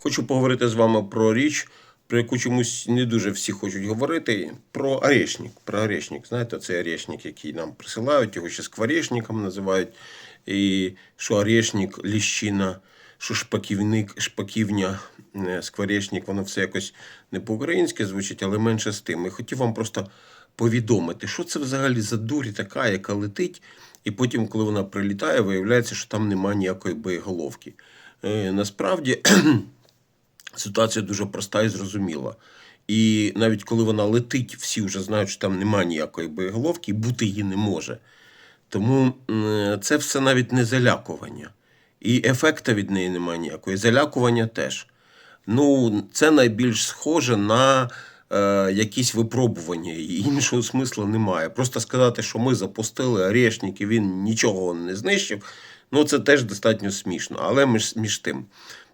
Хочу поговорити з вами про річ, про яку чомусь не дуже всі хочуть говорити. Про орешник. Про орешник. Знаєте, цей орешник, який нам присилають, його ще скворечником називають. І що орешник, ліщина, що шпаківник, шпаківня, е, скворечник, воно все якось не по-українськи звучить, але менше з тим. І хотів вам просто повідомити, що це взагалі за дурі така, яка летить, і потім, коли вона прилітає, виявляється, що там немає ніякої боєголовки. Е, насправді ситуація дуже проста і зрозуміла. І навіть коли вона летить, всі вже знають, що там немає ніякої боєголовки, і бути її не може. Тому це все навіть не залякування. І ефекта від неї немає ніякої. Залякування теж. Ну, це найбільш схоже на е, якісь випробування. І іншого смисла немає. Просто сказати, що ми запустили орешник і він нічого не знищив, ну це теж достатньо смішно. Але між, між тим.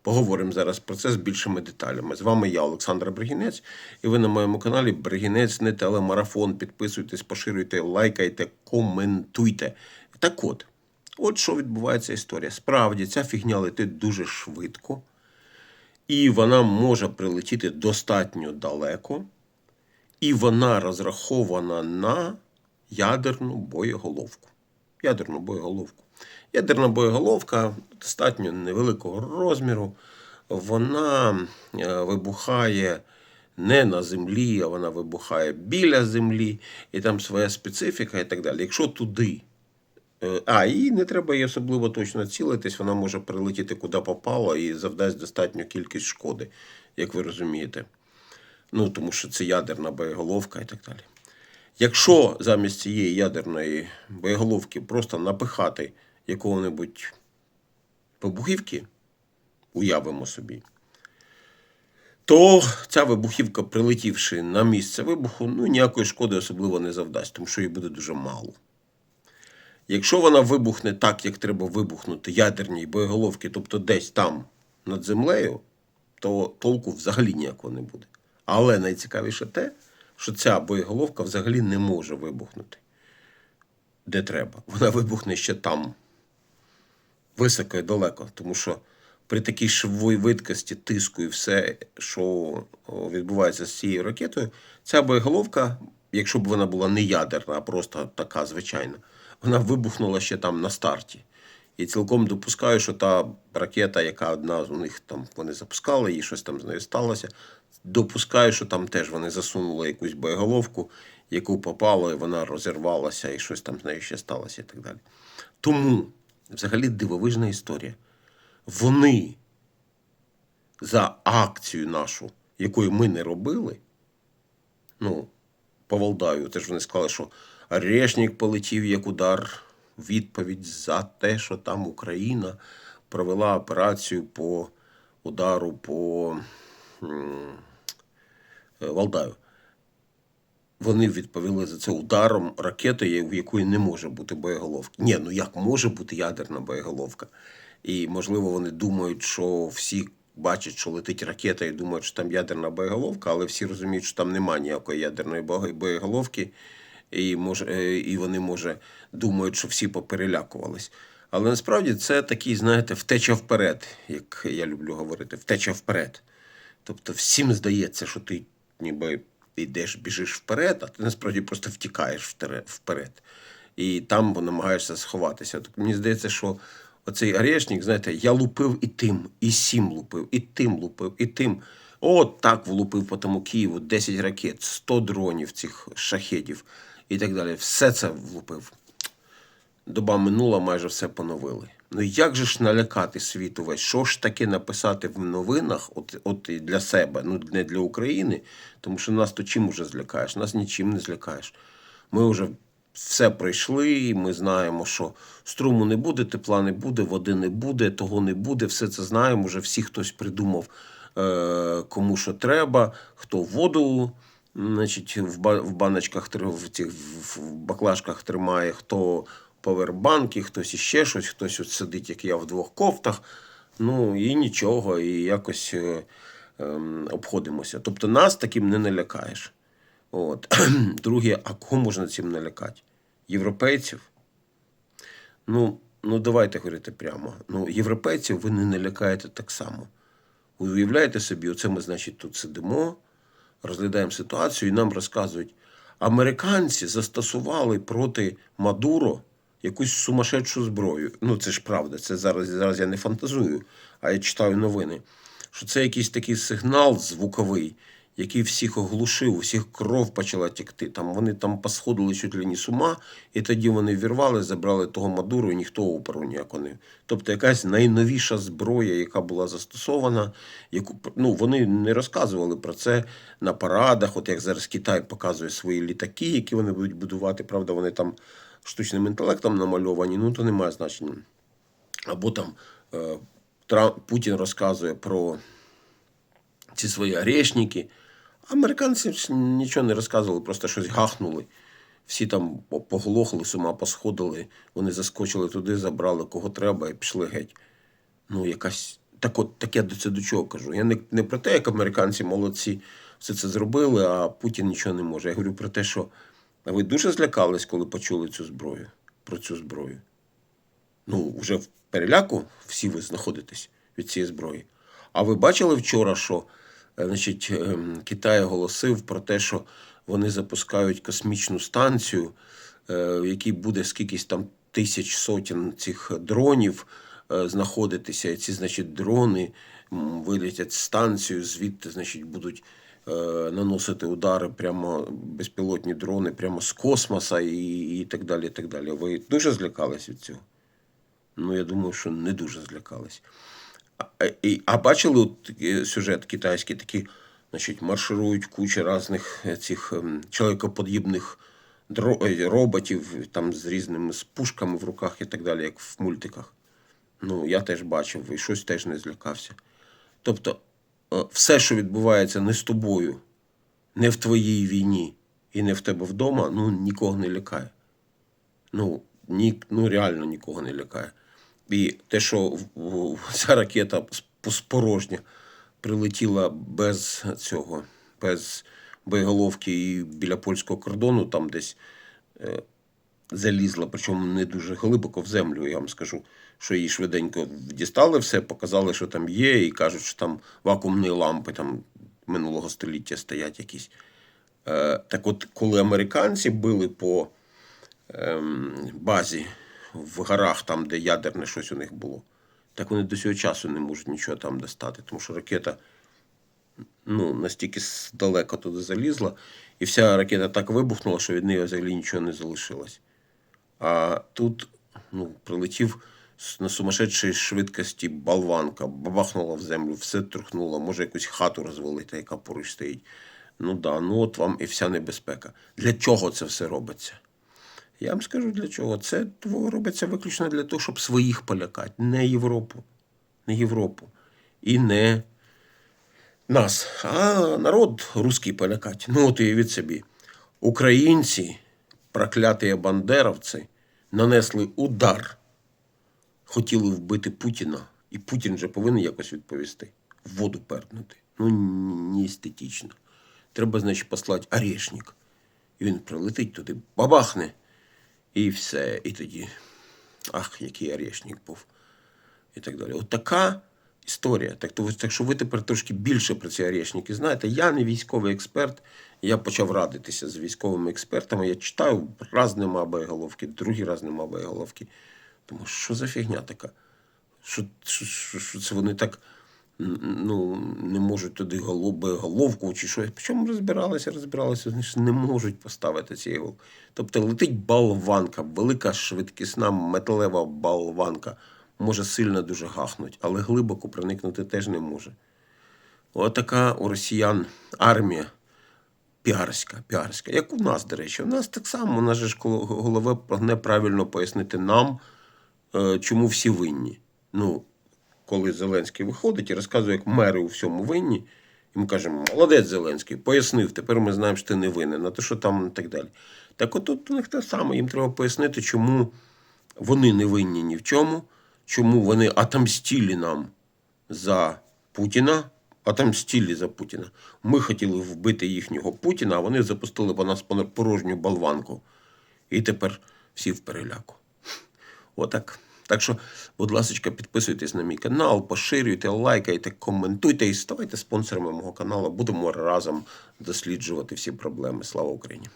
Поговоримо зараз про це з більшими деталями. З вами я, Олександр Бригінець, і ви на моєму каналі Бригінець не телемарафон. Підписуйтесь, поширюйте, лайкайте, коментуйте. Так от, от що відбувається історія. Справді, ця фігня летить дуже швидко, і вона може прилетіти достатньо далеко, і вона розрахована на ядерну боєголовку. Ядерну боєголовку. Ядерна боєголовка достатньо невеликого розміру. Вона е, вибухає не на землі, а вона вибухає біля землі, і там своя специфіка і так далі. Якщо туди. е, А, і не треба її особливо точно цілитись, вона може прилетіти куди попало і завдасть достатню кількість шкоди, як ви розумієте. Ну, тому що це ядерна боєголовка і так далі. Якщо замість цієї ядерної боєголовки просто напихати якого-небудь вибухівки, уявимо собі, то ця вибухівка, прилетівши на місце вибуху, ну ніякої шкоди особливо не завдасть, тому що її буде дуже мало. Якщо вона вибухне так, як треба вибухнути ядерній боєголовки, тобто десь там над землею, то толку взагалі ніякого не буде. Але найцікавіше те, що ця боєголовка взагалі не може вибухнути де треба. Вона вибухне ще там, високо і далеко, тому що при такій швидкій видкості, тиску і все, що відбувається з цією ракетою, ця боєголовка, якщо б вона була не ядерна, а просто така звичайна, вона вибухнула ще там на старті. І цілком допускаю, що та ракета, яка одна з у них там вони запускали, і щось там з нею сталося. Допускаю, що там теж вони засунули якусь боєголовку, яку попало, і вона розірвалася, і щось там з нею ще сталося, і так далі. Тому, взагалі, дивовижна історія. Вони за акцію нашу, якою ми не робили, ну, по Валдаю, теж вони сказали, що Орешник полетів як удар відповідь за те, що там Україна провела операцію по удару по е, Валдаю. Вони відповіли за це ударом ракети, в якої не може бути боєголовки. Ні, ну як може бути ядерна боєголовка? І можливо вони думають, що всі бачать, що летить ракета, і думають, що там ядерна боєголовка, але всі розуміють, що там немає ніякої ядерної боєголовки, і може, е, і вони може думають, що всі поперелякувались. Але насправді це такий, знаєте, втеча вперед, як я люблю говорити, втеча вперед. Тобто всім здається, що ти ніби йдеш, біжиш вперед, а ти насправді просто втікаєш вперед. І там намагаєшся сховатися. Тобто мені здається, що оцей орешник, знаєте, я лупив і тим, і сім лупив, і тим лупив, і тим. От так влупив по тому Києву 10 ракет, 100 дронів цих шахедів і так далі. Все це влупив. Доба минула, майже все поновили. Ну як же ж налякати світ увесь? Що ж таке написати в новинах, от, от і для себе, ну не для України, тому що нас то чим уже злякаєш? Нас нічим не злякаєш. Ми вже все пройшли, ми знаємо, що струму не буде, тепла не буде, води не буде, того не буде. Все це знаємо. Вже всі хтось придумав, е, кому що треба, хто воду. Значить, в, ба- в баночках в цих в баклажках тримає, хто повербанки, хтось іще щось, хтось от сидить, як я в двох кофтах. Ну і нічого, і якось е, ем, обходимося. Тобто нас таким не налякаєш. От. Друге, а кого можна цим налякати? Європейців? Ну, ну давайте говорити прямо. Ну, європейців ви не налякаєте так само. Ви уявляєте собі, оце ми, значить, тут сидимо, розглядаємо ситуацію, і нам розказують, американці застосували проти Мадуро якусь сумасшедшу зброю. Ну, це ж правда, це зараз, зараз я не фантазую, а я читаю новини. Що це якийсь такий сигнал звуковий, який всіх оглушив, у всіх кров почала текти. Там вони там посходили чуть ли не з ума, і тоді вони вірвали, забрали того Мадуру, і ніхто опору ніяко не. Тобто якась найновіша зброя, яка була застосована, яку ну вони не розказували про це на парадах. От як зараз Китай показує свої літаки, які вони будуть будувати. Правда, вони там штучним інтелектом намальовані, ну то немає значення. Або там е, Трамп, Путін розказує про ці свої орешники. Американці нічого не розказували, просто щось гахнули. Всі там поглохли, з посходили, вони заскочили туди, забрали кого треба і пішли геть. Ну, якась. Так от, так я до це до чого кажу. Я не, не про те, як американці молодці все це зробили, а Путін нічого не може. Я говорю про те, що ви дуже злякались, коли почули цю зброю, про цю зброю. Ну, вже в переляку всі ви знаходитесь від цієї зброї. А ви бачили вчора, що значить, ем, Китай оголосив про те, що вони запускають космічну станцію, е, в якій буде скількись там тисяч сотень цих дронів е, знаходитися. І ці, значить, дрони м, вилетять з станцію, звідти, значить, будуть е, наносити удари прямо безпілотні дрони прямо з космоса і, і так далі. І так далі. Ви дуже злякались від цього? Ну, я думаю, що не дуже злякались. А, і- а бачили от, е, сюжет китайський, такі, значить, марширують куча різних е, цих ем, чоловікоподібних е, роботів там з різними з пушками в руках і так далі, як в мультиках. Ну, я теж бачив і щось теж не злякався. Тобто, все, що відбувається не з тобою, не в твоїй війні і не в тебе вдома, ну нікого не лякає. Ну, ні, ну реально нікого не лякає. І те, що ця ракета з- порожня прилетіла без цього, без боєголовки і біля польського кордону, там десь е, залізла, причому не дуже глибоко в землю, я вам скажу, що її швиденько дістали все, показали, що там є, і кажуть, що там вакуумні лампи там минулого століття стоять якісь. Е, так от, коли американці били по ем, базі в горах, там, де ядерне щось у них було, так вони до цього часу не можуть нічого там достати, тому що ракета ну, настільки далеко туди залізла, і вся ракета так вибухнула, що від неї взагалі нічого не залишилось. А тут ну, прилетів на сумасшедшій швидкості болванка, бабахнула в землю, все трухнуло, може якусь хату розвалити, яка поруч стоїть. Ну да, ну от вам і вся небезпека. Для чого це все робиться? Я вам скажу для чого. Це робиться виключно для того, щоб своїх полякати, не Європу. Не Європу. І не нас, а народ русський полякать. Ну, от уявіть собі. Українці, прокляті бандеровці, нанесли удар, хотіли вбити Путіна, і Путін же повинен якось відповісти. В воду пернути. Ну, не естетично. Треба, значить, послати орешник. І він прилетить туди, бабахне, і все. І тоді. Ах, який орешник був. І так далі. От така історія. Так, то, так що ви тепер трошки більше про ці орешники знаєте. Я не військовий експерт. Я почав радитися з військовими експертами. Я читаю, раз нема боєголовки, другий раз нема боєголовки. Тому що за фігня така? Що, що, що, що це вони так ну, не можуть туди голов- боєголовку чи що. Причому розбиралися, розбиралися, вони не можуть поставити цієї голови. Тобто летить болванка, велика швидкісна металева болванка. Може сильно дуже гахнуть, але глибоко проникнути теж не може. Отака у росіян армія піарська, піарська. Як у нас, до речі. У нас так само, у нас же ж голове прагне правильно пояснити нам, е, чому всі винні. Ну, коли Зеленський виходить і розказує, як мери у всьому винні, і ми кажемо, молодець Зеленський, пояснив, тепер ми знаємо, що ти не винен, а то що там і так далі. Так от у них те саме, їм треба пояснити, чому вони не винні ні в чому, чому вони отомстили нам за Путіна, отомстили за Путіна. Ми хотіли вбити їхнього Путіна, а вони запустили по нас порожню болванку. І тепер всі в переляку. Отак. Так що, будь ласка, підписуйтесь на мій канал, поширюйте, лайкайте, коментуйте і ставайте спонсорами мого каналу. Будемо разом досліджувати всі проблеми. Слава Україні!